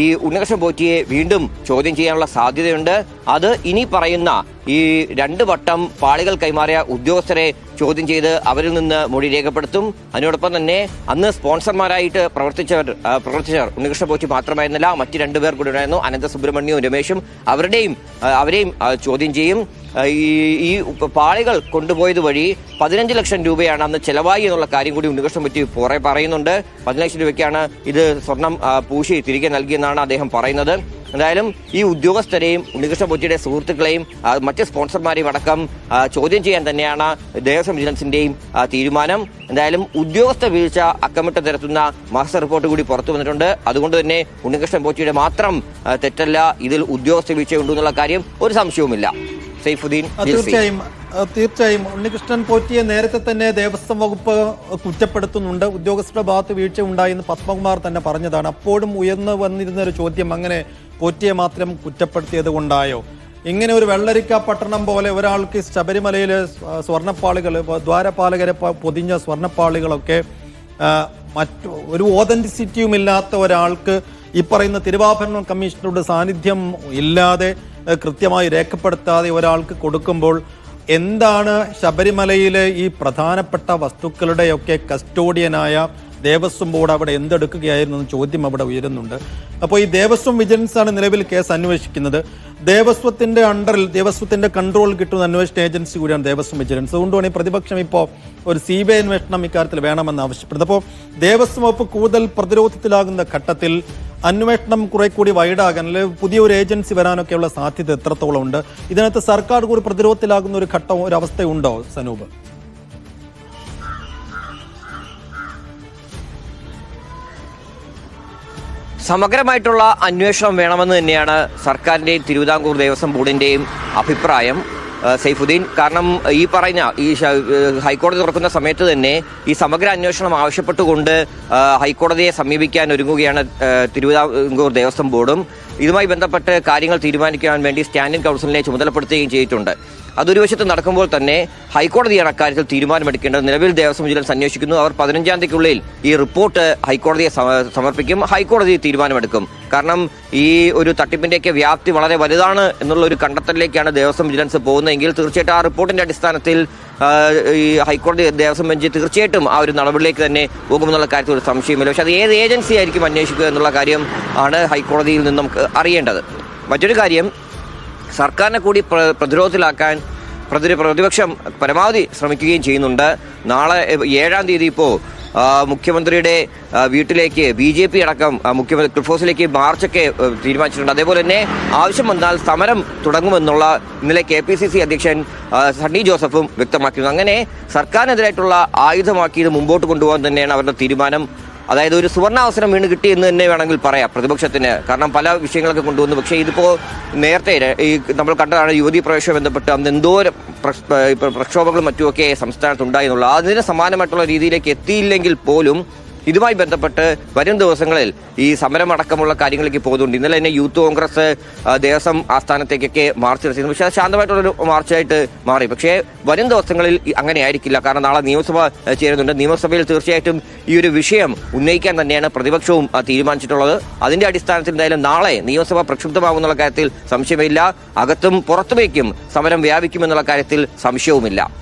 ഈ ഉണ്ണികൃഷ്ണൻ പോറ്റിയെ വീണ്ടും ചോദ്യം ചെയ്യാനുള്ള സാധ്യതയുണ്ട്. അത് ഇനി പറയുന്ന ഈ രണ്ട് വട്ടം പാളികൾ കൈമാറിയ ഉദ്യോഗസ്ഥരെ ചോദ്യം ചെയ്ത് അവരിൽ നിന്ന് മൊഴി രേഖപ്പെടുത്തും. അതിനോടൊപ്പം തന്നെ അന്ന് സ്പോൺസർമാരായിട്ട് പ്രവർത്തിച്ചവർ പ്രവർത്തിച്ചവർ ഉണ്ണികൃഷ്ണ പോറ്റി മാത്രമായിരുന്നില്ല. മറ്റ് രണ്ടുപേർ കൂടി ഉണ്ടായിരുന്നു. അനന്ത സുബ്രഹ്മണ്യവും രമേശും അവരുടെയും അവരെയും ചോദ്യം ചെയ്യും. ഈ ഈ പാളികൾ കൊണ്ടുപോയത് വഴി പതിനഞ്ച് ലക്ഷം രൂപയാണ് അന്ന് ചെലവായി എന്നുള്ള കാര്യം കൂടി ഉണ്ണികൃഷ്ണൻ പറ്റി പുറേ പറയുന്നുണ്ട്. പതിനഞ്ച് ലക്ഷം രൂപയ്ക്കാണ് ഇത് സ്വർണം പൂശി തിരികെ നൽകിയെന്നാണ് അദ്ദേഹം പറയുന്നത്. എന്തായാലും ഈ ഉദ്യോഗസ്ഥരെയും ഉണ്ണികൃഷ്ണ ബോജിയുടെ സുഹൃത്തുക്കളെയും മറ്റ് സ്പോൺസർമാരെയും അടക്കം ചോദ്യം ചെയ്യാൻ തന്നെയാണ് ദേവസ്വം വിജിലൻസിന്റെയും തീരുമാനം. എന്തായാലും ഉദ്യോഗസ്ഥ വീഴ്ച അക്കമിട്ട് നിരത്തുന്ന മാസ്റ്റർ റിപ്പോർട്ട് കൂടി പുറത്തു വന്നിട്ടുണ്ട്. അതുകൊണ്ട് തന്നെ ഉണ്ണികൃഷ്ണൻ ബോച്ചിയുടെ മാത്രം തെറ്റല്ല ഇതിൽ ഉദ്യോഗസ്ഥ വീഴ്ച ഉണ്ടെന്നുള്ള കാര്യം ഒരു സംശയവുമില്ല. സൈഫുദ്ദീൻ തീർച്ചയായും തീർച്ചയായും ഉണ്ണികൃഷ്ണൻ പോറ്റിയെ നേരത്തെ തന്നെ ദേവസ്വം വകുപ്പ് കുറ്റപ്പെടുത്തുന്നുണ്ട്. ഉദ്യോഗസ്ഥരുടെ ഭാഗത്ത് വീഴ്ച ഉണ്ടായെന്ന് പത്മകുമാർ തന്നെ പറഞ്ഞതാണ്. അപ്പോഴും ഉയർന്നു വന്നിരുന്ന ഒരു ചോദ്യം അങ്ങനെ പോറ്റിയെ മാത്രം കുറ്റപ്പെടുത്തിയത് കൊണ്ടായോ? ഇങ്ങനെ ഒരു വെള്ളരിക്ക പട്ടണം പോലെ ഒരാൾക്ക് ശബരിമലയിലെ സ്വ- സ്വർണപ്പാളികൾ ദ്വാരപാലകരെ പൊതിഞ്ഞ സ്വർണപ്പാളികളൊക്കെ മറ്റു ഒരു ഓതന്റിസിറ്റിയും ഇല്ലാത്ത ഒരാൾക്ക് ഈ പറയുന്ന തിരുവാഭരണ കമ്മീഷണറുടെ സാന്നിധ്യം ഇല്ലാതെ കൃത്യമായി രേഖപ്പെടുത്താതെ ഒരാൾക്ക് കൊടുക്കുമ്പോൾ എന്താണ് ശബരിമലയിലെ ഈ പ്രധാനപ്പെട്ട വസ്തുക്കളുടെയൊക്കെ കസ്റ്റോഡിയനായ ദേവസ്വം ബോർഡ് അവിടെ എന്തെടുക്കുകയായിരുന്നു എന്ന ചോദ്യം അവിടെ ഉയരുന്നുണ്ട്. അപ്പോൾ ഈ ദേവസ്വം വിജിലൻസ് ആണ് നിലവിൽ കേസ് അന്വേഷിക്കുന്നത്. ദേവസ്വത്തിന്റെ അണ്ടറിൽ ദേവസ്വത്തിന്റെ കൺട്രോൾ കിട്ടുന്ന അന്വേഷണ ഏജൻസി കൂടിയാണ് ദേവസ്വം വിജിലൻസ്. അതുകൊണ്ടാണ് ഈ പ്രതിപക്ഷം ഇപ്പോൾ ഒരു സി ബി ഐ അന്വേഷണം ഇക്കാര്യത്തിൽ വേണമെന്ന് ആവശ്യപ്പെടുന്നത്. അപ്പോൾ ദേവസ്വം വകുപ്പ് കൂടുതൽ പ്രതിരോധത്തിലാകുന്ന ഘട്ടത്തിൽ അന്വേഷണം കുറെ കൂടി വൈഡാകാൻ അല്ലെങ്കിൽ പുതിയൊരു ഏജൻസി വരാനൊക്കെയുള്ള സാധ്യത എത്രത്തോളം ഉണ്ട്? ഇതിനകത്ത് സർക്കാർ കൂടി പ്രതിരോധത്തിലാകുന്ന ഒരു ഘട്ടം ഒരു അവസ്ഥയുണ്ടോ സനൂപ്? സമഗ്രമായിട്ടുള്ള അന്വേഷണം വേണമെന്ന് തന്നെയാണ് സർക്കാരിന്റെയും തിരുവിതാംകൂർ ദേവസ്വം ബോർഡിന്റെയും അഭിപ്രായം. സൈഫുദ്ദീൻ. കാരണം ഈ പറഞ്ഞ ഈ ഹൈക്കോടതി തുറക്കുന്ന സമയത്ത് തന്നെ ഈ സമഗ്ര അന്വേഷണം ആവശ്യപ്പെട്ടുകൊണ്ട് ഹൈക്കോടതിയെ സമീപിക്കാൻ ഒരുങ്ങുകയാണ് തിരുവിതാംകൂർ ദേവസ്വം ബോർഡും. ഇതുമായി ബന്ധപ്പെട്ട് കാര്യങ്ങൾ തീരുമാനിക്കാൻ വേണ്ടി സ്റ്റാൻഡിംഗ് കൗൺസിലിനെ ചുമതലപ്പെടുത്തുകയും ചെയ്തിട്ടുണ്ട്. അതൊരു വശത്ത് നടക്കുമ്പോൾ തന്നെ ഹൈക്കോടതിയാണ് അക്കാര്യത്തിൽ തീരുമാനമെടുക്കേണ്ടത്. നിലവിൽ ദേവസ്വം വിജിലൻസ് അന്വേഷിക്കുന്നു. അവർ പതിനഞ്ചാം തീയതിക്കുള്ളിൽ ഈ റിപ്പോർട്ട് ഹൈക്കോടതിയെ സമർപ്പിക്കും. ഹൈക്കോടതി തീരുമാനമെടുക്കും. കാരണം ഈ ഒരു തട്ടിപ്പിന്റെയൊക്കെ വ്യാപ്തി വളരെ വലുതാണ് എന്നുള്ള ഒരു കണ്ടെത്തലിലേക്കാണ് ദേവസ്വം വിജിലൻസ് പോകുന്നതെങ്കിൽ തീർച്ചയായിട്ടും ആ റിപ്പോർട്ടിന്റെ അടിസ്ഥാനത്തിൽ ഈ ഹൈക്കോടതി ദേവസ്വം ബെഞ്ച് തീർച്ചയായിട്ടും ആ ഒരു നടപടിയിലേക്ക് തന്നെ പോകുമെന്നുള്ള കാര്യത്തിൽ ഒരു സംശയമില്ല പക്ഷെ അത് ഏത് ഏജൻസി ആയിരിക്കും അന്വേഷിക്കുക എന്നുള്ള കാര്യം ആണ് ഹൈക്കോടതിയിൽ നിന്ന് നമുക്ക് അറിയേണ്ടത്. മറ്റൊരു കാര്യം സർക്കാരിനെ കൂടി പ്ര- പ്രതിരോധത്തിലാക്കാൻ പ്രതിര പ്രതിപക്ഷം പരമാവധി ശ്രമിക്കുകയും ചെയ്യുന്നുണ്ട്. നാളെ ഏഴാം തീയതി ഇപ്പോൾ മുഖ്യമന്ത്രിയുടെ വീട്ടിലേക്ക് ബി ജെ പി അടക്കം മുഖ്യമന്ത്രി ക്രിഫോസിലേക്ക് മാർച്ചൊക്കെ തീരുമാനിച്ചിട്ടുണ്ട്. അതേപോലെ തന്നെ ആവശ്യം വന്നാൽ സമരം തുടങ്ങുമെന്നുള്ള ഇന്നലെ കെ പി സി സി അധ്യക്ഷൻ സണ്ണി ജോസഫും വ്യക്തമാക്കിയിരുന്നു. അങ്ങനെ സർക്കാരിനെതിരായിട്ടുള്ള ആയുധമാക്കി ഇത് മുമ്പോട്ട് കൊണ്ടുപോകാൻ തന്നെയാണ് അവരുടെ തീരുമാനം. അതായത് ഒരു സുവർണാവസരം വീണ് കിട്ടി എന്ന് തന്നെ വേണമെങ്കിൽ പറയാം പ്രതിപക്ഷത്തിന്. കാരണം പല വിഷയങ്ങളൊക്കെ കൊണ്ടുവന്നു. പക്ഷേ ഇതിപ്പോൾ നേരത്തെ ഈ നമ്മൾ കണ്ടതാണ് യുവതി പ്രവേശനം ബന്ധപ്പെട്ട് അന്ന് എന്തോരം പ്രക്ഷോഭങ്ങളും മറ്റുമൊക്കെ സംസ്ഥാനത്തുണ്ടായിരുന്നുള്ളൂ അതിന് സമാനമായിട്ടുള്ള രീതിയിലേക്ക് എത്തിയില്ലെങ്കിൽ പോലും ഇതുമായി ബന്ധപ്പെട്ട് വരും ദിവസങ്ങളിൽ ഈ സമരം അടക്കമുള്ള കാര്യങ്ങളിലേക്ക് പോകുന്നുണ്ട്. ഇന്നലെ തന്നെ യൂത്ത് കോൺഗ്രസ് ദേവസ്വം ആസ്ഥാനത്തേക്കൊക്കെ മാർച്ച് നടത്തിയിരുന്നു. പക്ഷേ അത് ശാന്തമായിട്ടുള്ളൊരു മാർച്ചായിട്ട് മാറി. പക്ഷേ വരും ദിവസങ്ങളിൽ അങ്ങനെ ആയിരിക്കില്ല. കാരണം നാളെ നിയമസഭ ചേരുന്നുണ്ട്. നിയമസഭയിൽ തീർച്ചയായിട്ടും ഈ ഒരു വിഷയം ഉന്നയിക്കാൻ തന്നെയാണ് പ്രതിപക്ഷവും തീരുമാനിച്ചിട്ടുള്ളത്. അതിന്റെ അടിസ്ഥാനത്തിൽ എന്തായാലും നാളെ നിയമസഭ പ്രക്ഷുബ്ധമാകുന്നുള്ള കാര്യത്തിൽ സംശയമില്ല. അകത്തും പുറത്തുമേക്കും സമരം വ്യാപിക്കുമെന്നുള്ള കാര്യത്തിൽ സംശയവുമില്ല.